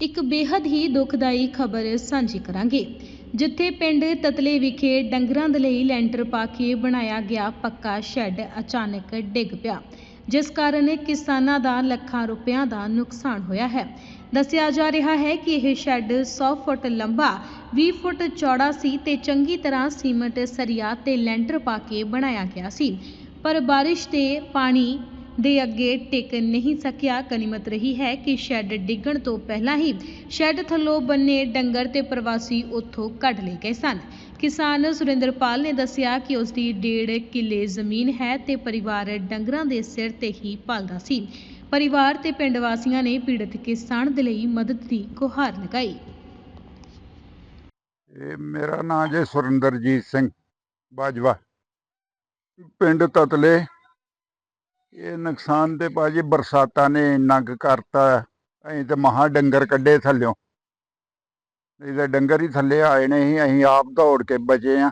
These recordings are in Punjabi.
ਇੱਕ ਬੇहद ਹੀ ਦੁਖਦਾਈ ਖਬਰ ਸਾਂਝੀ ਕਰਾਂਗੇ, ਜਿੱਥੇ ਪਿੰਡ ਤਤਲੇ ਵਿਖੇ ਡੰਗਰਾਂ ਦੇ ਲਈ ਲੈਂਟਰ ਪਾ ਕੇ ਬਣਾਇਆ ਗਿਆ ਪੱਕਾ ਸ਼ੈੱਡ ਅਚਾਨਕ ਡਿੱਗ ਪਿਆ, ਜਿਸ ਕਾਰਨ ਕਿਸਾਨਾਂ ਦਾ ਲੱਖਾਂ ਰੁਪਇਆਂ ਦਾ ਨੁਕਸਾਨ ਹੋਇਆ ਹੈ। ਦੱਸਿਆ ਜਾ ਰਿਹਾ ਹੈ ਕਿ ਇਹ ਸ਼ੈੱਡ 100 ਫੁੱਟ ਲੰਬਾ 20 ਫੁੱਟ ਚੌੜਾ ਸੀ ਤੇ ਚੰਗੀ ਤਰ੍ਹਾਂ ਸੀਮੈਂਟ ਸਰੀਆ ਤੇ ਲੈਂਟਰ ਪਾ ਕੇ ਬਣਾਇਆ ਗਿਆ ਸੀ, ਪਰ ਬਾਰਿਸ਼ 'ਤੇ ਪਾਣੀ ਦੇ ਅੱਗੇ ਟਿਕ ਨਹੀਂ ਸਕਿਆ। ਗਨੀਮਤ ਰਹੀ ਹੈ ਕਿ ਸ਼ੈੱਡ ਡਿੱਗਣ ਤੋਂ ਪਹਿਲਾਂ ਹੀ ਸ਼ੈੱਡ ਥੱਲੋਂ ਬੰਨੇ ਡੰਗਰ ਤੇ ਪ੍ਰਵਾਸੀ ਉੱਥੋਂ ਕੱਢ ਲਏ ਗਏ ਸਨ। ਕਿਸਾਨ ਸੁਰਿੰਦਰਪਾਲ ਨੇ ਦੱਸਿਆ ਕਿ ਉਸ ਦੀ ਡੇਢ ਕਿੱਲੇ ਜ਼ਮੀਨ ਹੈ ਤੇ ਪਰਿਵਾਰ ਡੰਗਰਾਂ ਦੇ ਸਿਰ ਤੇ ਹੀ ਪਲਦਾ ਸੀ। ਪਰਿਵਾਰ ਤੇ ਪਿੰਡ ਵਾਸੀਆਂ ਨੇ ਪੀੜਤ ਕਿਸਾਨ ਦੇ ਲਈ ਮਦਦ ਦੀ ਗੁਹਾਰ ਲਗਾਈ। ਇਹ ਮੇਰਾ ਨਾਮ ਜੇ ਸੁਰਿੰਦਰਜੀਤ ਸਿੰਘ ਬਾਜਵਾ। ਪਿੰਡ ਤਤਲੇ ਇਹ ਨੁਕਸਾਨ ਤੇ ਭਾਜੀ ਬਰਸਾਤਾਂ ਨੇ ਇੰਨਾ ਕੁ ਕਰਤਾ। ਅਸੀਂ ਤੇ ਮਹਾ ਡੰਗਰ ਕੱਢੇ ਥੱਲਿਓਂ। ਨਹੀਂ ਤਾਂ ਡੰਗਰ ਹੀ ਥੱਲੇ ਆਏ ਨੇ ਸੀ ਅਸੀਂ ਆਪ ਦੌੜ ਕੇ ਬਚੇ ਆ।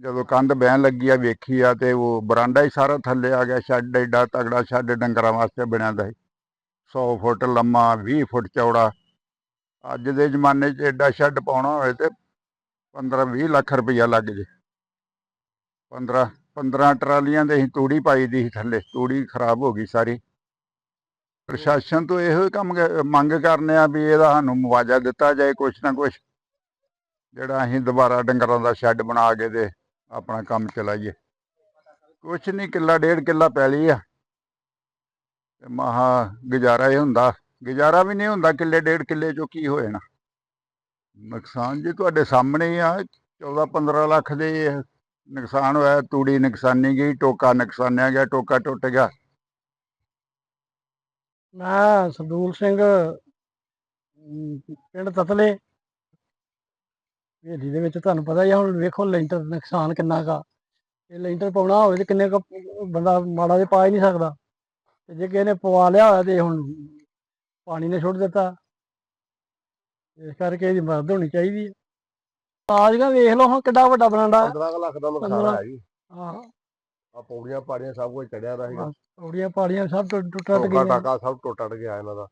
ਜਦੋਂ ਕੰਧ ਬਹਿਣ ਲੱਗੀ ਆ, ਵੇਖੀ ਆ ਤੇ ਉਹ ਬਰਾਂਡਾ ਹੀ ਸਾਰਾ ਥੱਲੇ ਆ ਗਿਆ ਸ਼ੈੱਡ ਏਡਾ ਤਗੜਾ ਸ਼ੈੱਡ ਡੰਗਰਾਂ ਵਾਸਤੇ ਬਣਿਆ ਦਾ ਸੀ। 100 ਫੁੱਟ ਲੰਮਾ 20 ਫੁੱਟ ਚੌੜਾ। ਅੱਜ ਦੇ ਜ਼ਮਾਨੇ 'ਚ ਏਡਾ ਸ਼ੈੱਡ ਪਾਉਣਾ ਹੋਵੇ ਤੇ 15 20 ਲੱਖ ਰੁਪਈਆ ਲੱਗ ਜੇ। 15 15 ਟਰਾਲੀਆਂ ਦੇ ਅਸੀਂ ਤੂੜੀ ਪਾਈ ਦੀ ਸੀ ਥੱਲੇ, ਤੂੜੀ ਖਰਾਬ ਹੋ ਗਈ ਸਾਰੀ। ਪ੍ਰਸ਼ਾਸਨ ਤੋਂ ਇਹੋ ਹੀ ਕੰਮ ਮੰਗ ਕਰਨੇ ਆ ਵੀ ਇਹਦਾ ਸਾਨੂੰ ਮੁਆਵਜ਼ਾ ਦਿੱਤਾ ਜਾਏ ਕੁਛ ਨਾ ਕੁਛ। ਜਿਹੜਾ ਅਸੀਂ ਦੁਬਾਰਾ ਡੰਗਰਾਂ ਦਾ ਸ਼ੈੱਡ ਬਣਾ ਕੇ ਤੇ ਆਪਣਾ ਕੰਮ ਚਲਾਈਏ। ਕੁਛ ਨਹੀਂ ਕਿੱਲਾ ਡੇਢ ਕਿੱਲਾ ਪੈਲੀ ਆ। ਤੇ ਮਹਾ ਗੁਜ਼ਾਰਾ ਹੀ ਹੁੰਦਾ। ਗੁਜ਼ਾਰਾ ਵੀ ਨਹੀਂ ਹੁੰਦਾ ਕਿੱਲੇ ਡੇਢ ਕਿੱਲੇ ਚੋਂ ਕੀ ਹੋ ਜਾਣਾ। ਨੁਕਸਾਨ ਜੀ ਤੁਹਾਡੇ ਸਾਹਮਣੇ ਹੀ ਆ। 14 15 ਲੱਖ ਦੇ ਨੁਕਸਾਨ ਹੋਇਆ, ਤੂੜੀ ਨੁਕਸਾਨੀ ਗਈ, ਟੋਕਾ ਨੁਕਸਾਨਿਆ ਗਿਆ, ਟੋਕਾ ਟੁੱਟ ਗਿਆ। ਮੈਂ ਸਰਦੂਲ ਸਿੰਘ ਪਿੰਡ ਤਤਲੇ। ਹਵੇਲੀ ਦੇ ਵਿੱਚ ਤੁਹਾਨੂੰ ਪਤਾ ਹੀ ਆ, ਹੁਣ ਵੇਖੋ ਲੈਂਟਰ ਨੁਕਸਾਨ ਕਿੰਨਾ ਕਾ ਇਹ ਲੈਂਟਰ ਪਾਉਣਾ ਹੋਵੇ ਤੇ ਕਿੰਨੇ ਕੁ ਬੰਦਾ ਮਾੜਾ ਤੇ ਪਾ ਹੀ ਨਹੀਂ ਸਕਦਾ। ਤੇ ਜੇ ਕਿਸੇ ਨੇ ਪਵਾ ਲਿਆ ਹੋਇਆ ਤੇ ਹੁਣ ਪਾਣੀ ਨੇ ਛੁੱਟ ਦਿੱਤਾ। ਇਸ ਕਰਕੇ ਇਹਦੀ ਮਦਦ ਹੋਣੀ ਚਾਹੀਦੀ ਹੈ ਤਾਜਗਾ ਵੇਖ ਲਓ ਹੁਣ ਕਿੱਡਾ ਵੱਡਾ ਬਰਾਂਡਾ। 15 ਕੁ ਲੱਖ ਦਾ ਨੁਕਸਾਨ। ਹੈ ਜੀ। ਆਹ। ਆ ਪੌੜੀਆਂ ਪਾੜੀਆਂ ਸਭ ਕੁਝ ਚੜਿਆ ਦਾ ਸੀਗਾ। ਪੌੜੀਆਂ ਪਾੜੀਆਂ ਸਭ ਟੁੱਟ ਟੁੱਟ ਗਈਆਂ। ਟਾਕਾ ਸਭ ਟੁੱਟ ਟੱਟ ਗਿਆ ਇਹਨਾਂ ਦਾ।